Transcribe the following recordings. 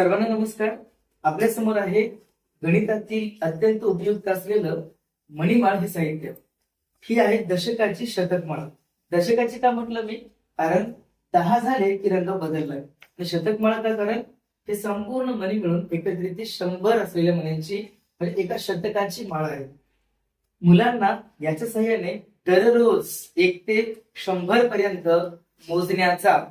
सर्वांना नमस्कार. आपल्यासमोर आहे गणितातील अत्यंत उपयुक्त असलेलं मणिमाळ हे साहित्य. ही आहे दशकाची शतकमाळ. दशकाची का म्हटलं मी? कारण दहा झाले की रंग बदललाय. तर शतकमाळा का कारण हे संपूर्ण मणी मिळून एकत्रित शंभर असलेल्या मण्यांची म्हणजे एका शतकाची माळ आहे. मुलांना याच्या सहाय्याने दररोज एक ते शंभर पर्यंत मोजण्याचा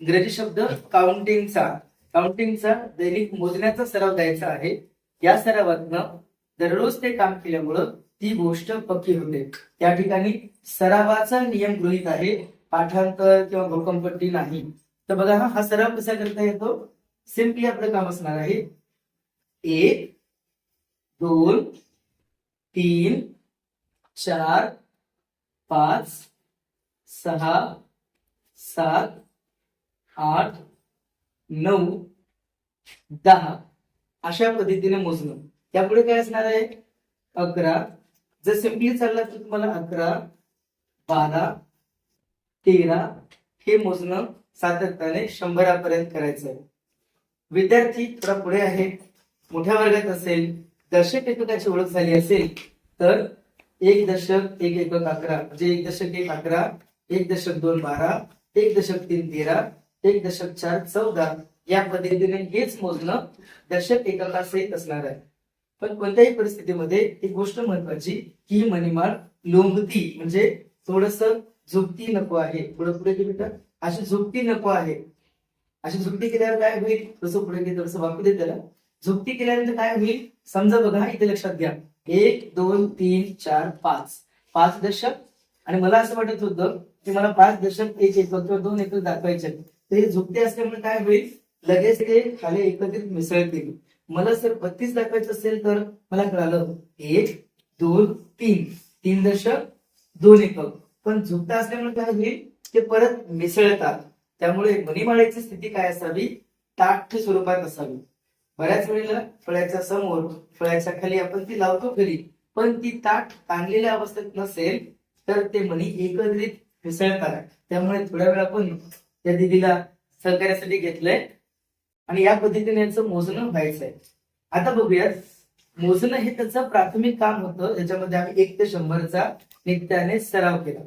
इंग्रजी शब्द काउंटिंगचा काउंटिंगचा दैनिक मोजण्याचा सराव द्यायचा आहे. या सरावातनं दररोज ते काम केल्यामुळं ती गोष्ट पक्की होते. त्या ठिकाणी सरावाचा नियम गृहीत आहे. पाठांतर किंवा भूकंपट्टी नाही. तर बघा हा हा सराव कसा करता येतो? सिम्पली आपलं काम असणार आहे. एक दोन तीन चार पाच सहा सात आठ नऊ दहा अशा पद्धतीने मोजणं. त्यापुढे काय असणार आहे? अकरा. जर सिम्पली चालला तर तुम्हाला अकरा बारा तेरा हे मोजणं सातत्याने शंभरापर्यंत करायचं आहे. विद्यार्थी थोडा पुढे आहे. मोठ्या वर्गात असेल दशक एककाची ओळख झाली असेल तर एक दशक एक एकक अकरा. म्हणजे एक दशक एक अकरा एक दशक दोन बारा एक दशक तीन तेरा एक दशक चार चौदा या पद्धतीने हेच मोजणं दशक एककासहित असणार आहे. पण कोणत्याही परिस्थितीमध्ये एक गोष्ट महत्वाची की मणिमाळ लोंबती म्हणजे थोडस झुकती नको आहे. पुढे पुढे की बेटा अशी झुकती नको आहे. अशी झुकती केल्यावर काय होईल? तसं पुढे घे तसं वाकू दे त्याला. झुकती केल्यानंतर काय होईल? समजा बघा इथे लक्षात घ्या. एक दोन तीन चार पाच. पाच दशक. आणि मला असं वाटत होतं की मला पाच दशक एक एक किंवा दोन एक दाखवायचे ते तर हे झुकते असल्यामुळे काय होईल? लगेच ते खाली एकत्रित मिसळतील. मला जर बत्तीस दाखवायचं असेल तर मला कळालं एक दोन तीन. तीन दशक दोन एकक. पण झुकता असल्यामुळे काय होईल? ते परत मिसळतात. त्यामुळे मणिमाळेची स्थिती काय असावी? ताठ स्वरूपात असावी. बऱ्याच वेळेला फळ्याच्या समोर फळ्याच्या खाली आपण ती लावतो खरी पण ती ताठ ताणलेल्या अवस्थेत नसेल तर ते मणी एकत्रित मिसळतात. त्यामुळे थोड्या वेळ आपण त्या दिदीला सहकार्यासाठी घेतलंय. आणि या पद्धतीने याचं मोजणं व्हायचंय. आता बघूयात. मोजणं हे त्याचं प्राथमिक काम होतं. याच्यामध्ये आम्ही एक ते शंभरचा नित्याने सराव केला.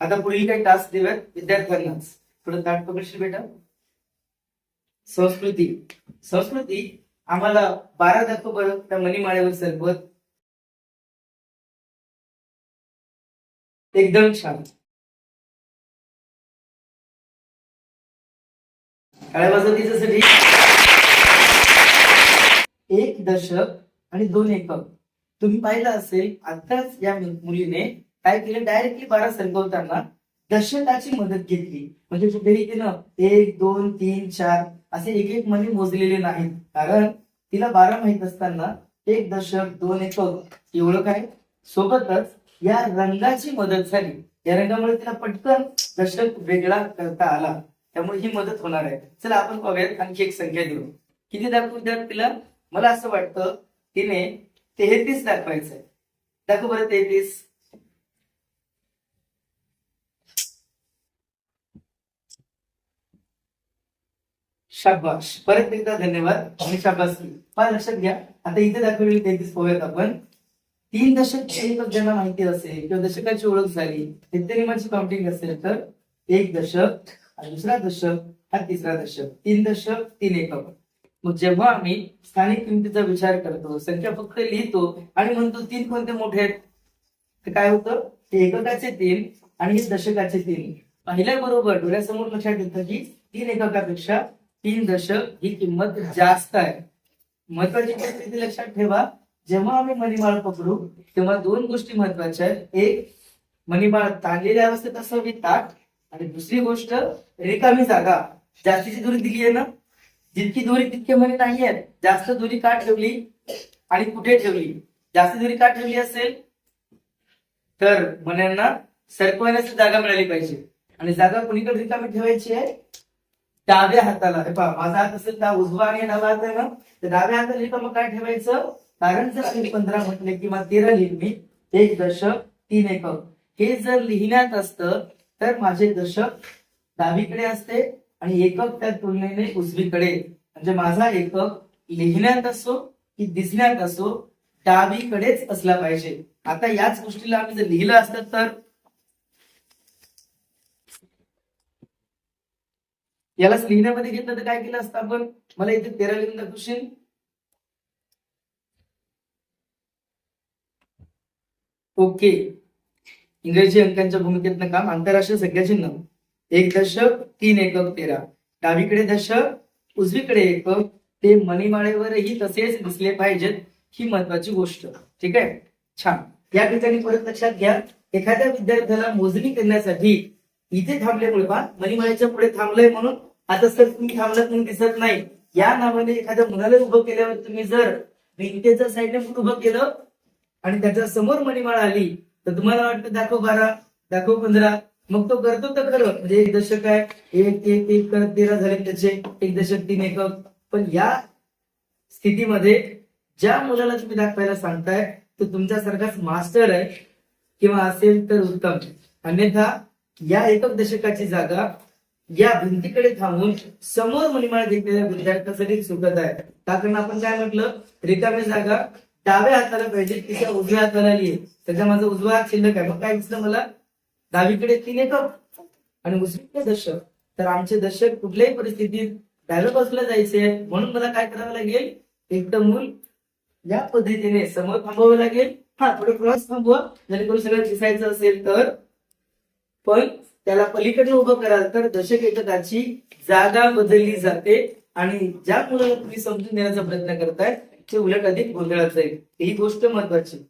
आता पुढील काही टास्क देऊयात विद्यार्थ्यांनाच. थोडं ताट पकडशील बेटा? संस्कृती. संस्कृती आम्हाला बारा दाखव बरं त्या मणिमाळेवर सरबत एकदम छान. काळ्या तिच्यासाठी एक दशक आणि दोन एकक. तुम्ही पाहिलं असेल आताच या मुलीने काय केलं? डायरेक्टली बारा संकवताना दशकाची मदत घेतली. म्हणजे कुठेही तिनं एक दोन तीन चार असे एक एक मनी मोजलेले नाहीत. कारण तिला बारा माहीत असताना एक दशक दोन एकक एवढं काय? सोबतच या रंगाची मदत झाली. या रंगामुळे तिला पटकन दशक वेगळा करता आला. त्यामुळे ही मदत होणार आहे. चला आपण पाहूयात आणखी एक संख्या देऊ किती दाखवू द्या तिला? मला असं वाटतं तिने तेहतीस दाखवायचंय. दाखव बरं तेहतीस. शाबाश परत एकदा धन्यवाद आणि शाबास. फार लक्षात घ्या. आता इथे दाखवलेली तेहतीस पाहूयात आपण. तीन दशक एकक ज्यांना माहिती असेल. किंवा दशकाची ओळख झाली. नित्यनियमाची काउंटिंग असेल तर एक दशक आणि दुसरा दशक हा तिसरा दशक. तीन दशक तीन एकक. मग जेव्हा आम्ही स्थानिक किमतीचा विचार करतो संख्या फक्त लिहितो आणि म्हणतो तीन कोणते मोठे आहेत तर काय होतं? ते एककाचे तीन आणि हे दशकाचे तीन. पाहिल्याबरोबर डोळ्यासमोर लक्षात येतं की तीन एककापेक्षा तीन दशक ही किंमत जास्त आहे. महत्वाची परिस्थिती लक्षात ठेवा जेव्हा आम्ही मणिमाळ पकडू तेव्हा दोन गोष्टी महत्त्वाच्या आहेत. एक मणिमाळ ताणलेल्या अवस्थेत असावी ताट आणि दुसरी गोष्ट रिकामी जागा. जास्तीची दुरी दिली आहे ना? जितकी दुरी तितके म्हणे नाही आहेत जास्त दुरी का ठेवली? आणि कुठे ठेवली? जास्त दुरी का ठेवली असेल? तर मण्यांना सरकवण्याची जागा मिळाली पाहिजे. आणि जागा कुणीकडे रिकामी ठेवायची आहे? डाव्या हाताला. हे पहा माझा हात असेल तर उजवा आणि डावा हात आहे ना? तर डाव्या हाताला रिकाम काय ठेवायचं? कारण जर आम्ही पंधरा म्हटले किंवा तेरा लिहिल मी एक दशक तीन एकक हे जर लिहिण्यात असतं तर माझे दशक डावीकडे असते आणि एकक त्या तुलनेने उजवीकडे. म्हणजे माझा एकक लिहिण्यात असो की दिसण्यात असो डावीकडेच असला पाहिजे. आता याच गोष्टीला आम्ही जर लिहिलं असतं तर? याला लिहिण्यामध्ये घेतलं तर काय केलं असतं आपण? मला इथे तेरा लिहून दाखवशील? ओके. इंग्रजी अंकांच्या भूमिकेतनं काम आंतरराष्ट्रीय संख्या चिन्ह एक दशक तीन एकक तेरा. डावीकडे दशक उजवीकडे एकक ते मणिमाळेवरही तसेच दिसले पाहिजेत ही महत्वाची गोष्ट. ठीक आहे? छान. या ठिकाणी परत लक्षात घ्या एखाद्या विद्यार्थ्याला मोजणी करण्यासाठी इथे थांबल्यामुळे पहा. मणिमाळेच्या पुढे थांबलंय म्हणून आता सर तुम्ही थांबलात म्हणून दिसत नाही. या नावाने एखाद्या मुलाला उभं केल्यावर तुम्ही जर भिंतेच्या साईडने उभं केलं आणि त्याच्यासमोर मणिमाळ आली तर तुम्हाला वाटतं दाखव बारा दाखव पंधरा. मग तो करतो तर खरं. म्हणजे एक दशक आहे एक एक एक करत तेरा झाले त्याचे. एक दशक तीन एकक पण या स्थितीमध्ये ज्या मुलाला तुम्ही दाखवायला सांगताय तो तुमच्यासारखाच मास्टर आहे किंवा असेल तर उत्तम. अन्यथा या एकक दशकाची जागा या भिंतीकडे थांबून समोर मणिमाळ घेतलेल्या विद्यार्थ्यासाठी सुखद आहे. कारण आपण काय म्हटलं? रिकामी जागा डाव्या हाताला पाहिजे तिच्या उजव्या हाताला लिहि त्याचा माझा उजवा हात शिल्लक आहे. मग काय दिसलं मला? डावीकडे तीन एकक आणि उजवीकडे दशक. तर आमचे दशक कुठल्याही परिस्थितीत डाव्या बाजूला जायचे. म्हणून मला काय करावं लागेल? एकटं मूल या पद्धतीने समोर थांबवावं लागेल. हा थोडं क्रॉस थांबवा. जेणेकरून सगळं दिसायचं असेल तर. पण त्याला पलीकडे उभं कराल तर दशक एककाची जागा बदलली जाते. आणि ज्या मुलाला तुम्ही समजून देण्याचा प्रयत्न करताय ते उलट अधिक गोंधळात जाईल. ही गोष्ट महत्वाची